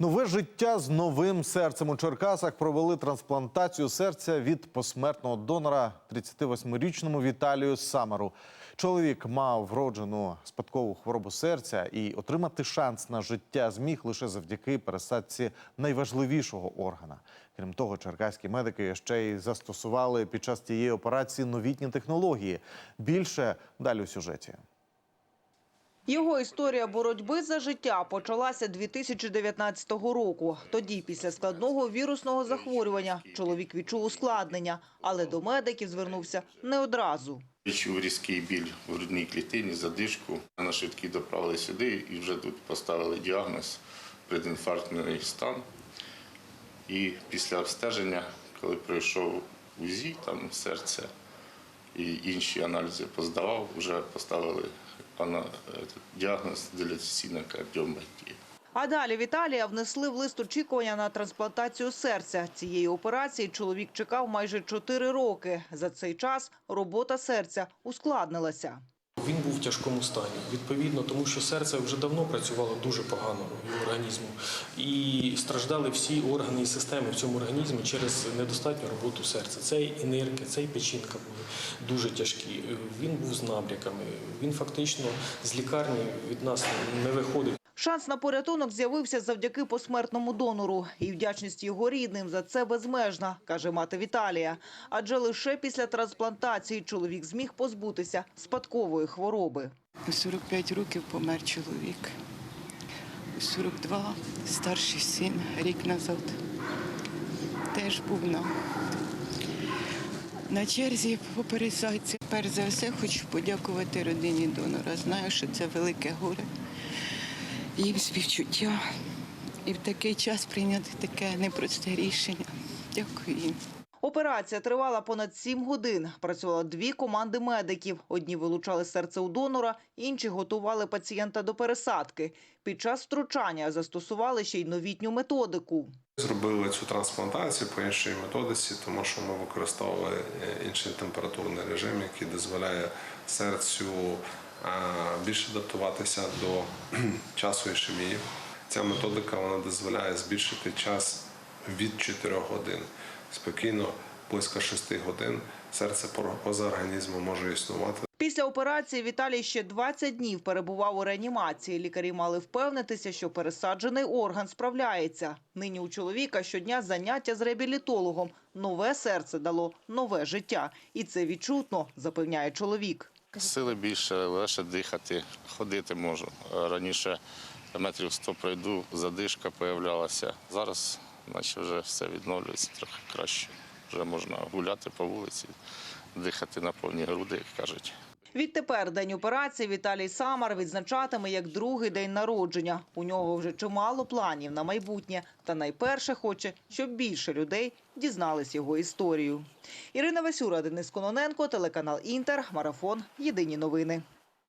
Нове життя з новим серцем у Черкасах провели трансплантацію серця від посмертного донора 38-річному Віталію Самару. Чоловік мав вроджену спадкову хворобу серця і отримати шанс на життя зміг лише завдяки пересадці найважливішого органа. Крім того, черкаські медики ще й застосували під час цієї операції новітні технології. Більше далі у сюжеті. Його історія боротьби за життя почалася 2019 року. Тоді, після складного вірусного захворювання, чоловік відчув ускладнення, але до медиків звернувся не одразу. Відчув різкий біль в грудній клітині, задишку. На швидкі доправили сюди і вже тут поставили діагноз предінфарктний стан. І після обстеження, коли пройшов УЗІ, там серце і інші аналізи поздавав, вже поставили ана- е, діагноз диляційна кардіоматія. А далі Віталія внесли в лист очікування на трансплантацію серця. Цієї операції чоловік чекав майже 4 роки. За цей час робота серця ускладнилася. Він був в тяжкому стані, відповідно, тому що серце вже давно працювало дуже погано в організму. І страждали всі органи і системи в цьому організмі через недостатню роботу серця. Це і нирки, це і печінка були дуже тяжкі. Він був з набряками. Він фактично з лікарні від нас не виходив. Шанс на порятунок з'явився завдяки посмертному донору. І вдячність його рідним за це безмежна, каже мати Віталія. Адже лише після трансплантації чоловік зміг позбутися спадкової хвороби. У 45 років помер чоловік. У 42 старший син рік назад теж був на, на черзі по. Перш за все хочу подякувати родині донора. Знаю, що це велике горе. Їм співчуття. І в такий час прийняти таке непросте рішення. Дякую їм. Операція тривала понад сім годин. Працювало дві команди медиків. Одні вилучали серце у донора, інші готували пацієнта до пересадки. Під час втручання застосували ще й новітню методику. Зробили цю трансплантацію по іншій методиці, тому що ми використовували е, інший температурний режим, який дозволяє серцю більше адаптуватися до часу ішемії. Ця методика вона дозволяє збільшити час від 4 годин. Спокійно, близько 6 годин серце поза організмом може існувати. Після операції Віталій ще 20 днів перебував у реанімації. Лікарі мали впевнитися, що пересаджений орган справляється. Нині у чоловіка щодня заняття з реабілітологом. Нове серце дало нове життя. І це відчутно, запевняє чоловік. Сили більше, легше дихати, ходити можу. Раніше метрів 100 пройду, задишка появлялася. Зараз наче вже все відновлюється трохи краще. Вже можна гуляти по вулиці, дихати на повні груди, як кажуть. Відтепер день операції Віталій Самар відзначатиме як другий день народження. У нього вже чимало планів на майбутнє. Та найперше хоче, щоб більше людей дізнались його історію. Ірина Васюра, Денис Кононенко, телеканал Інтер, Марафон. Єдині новини.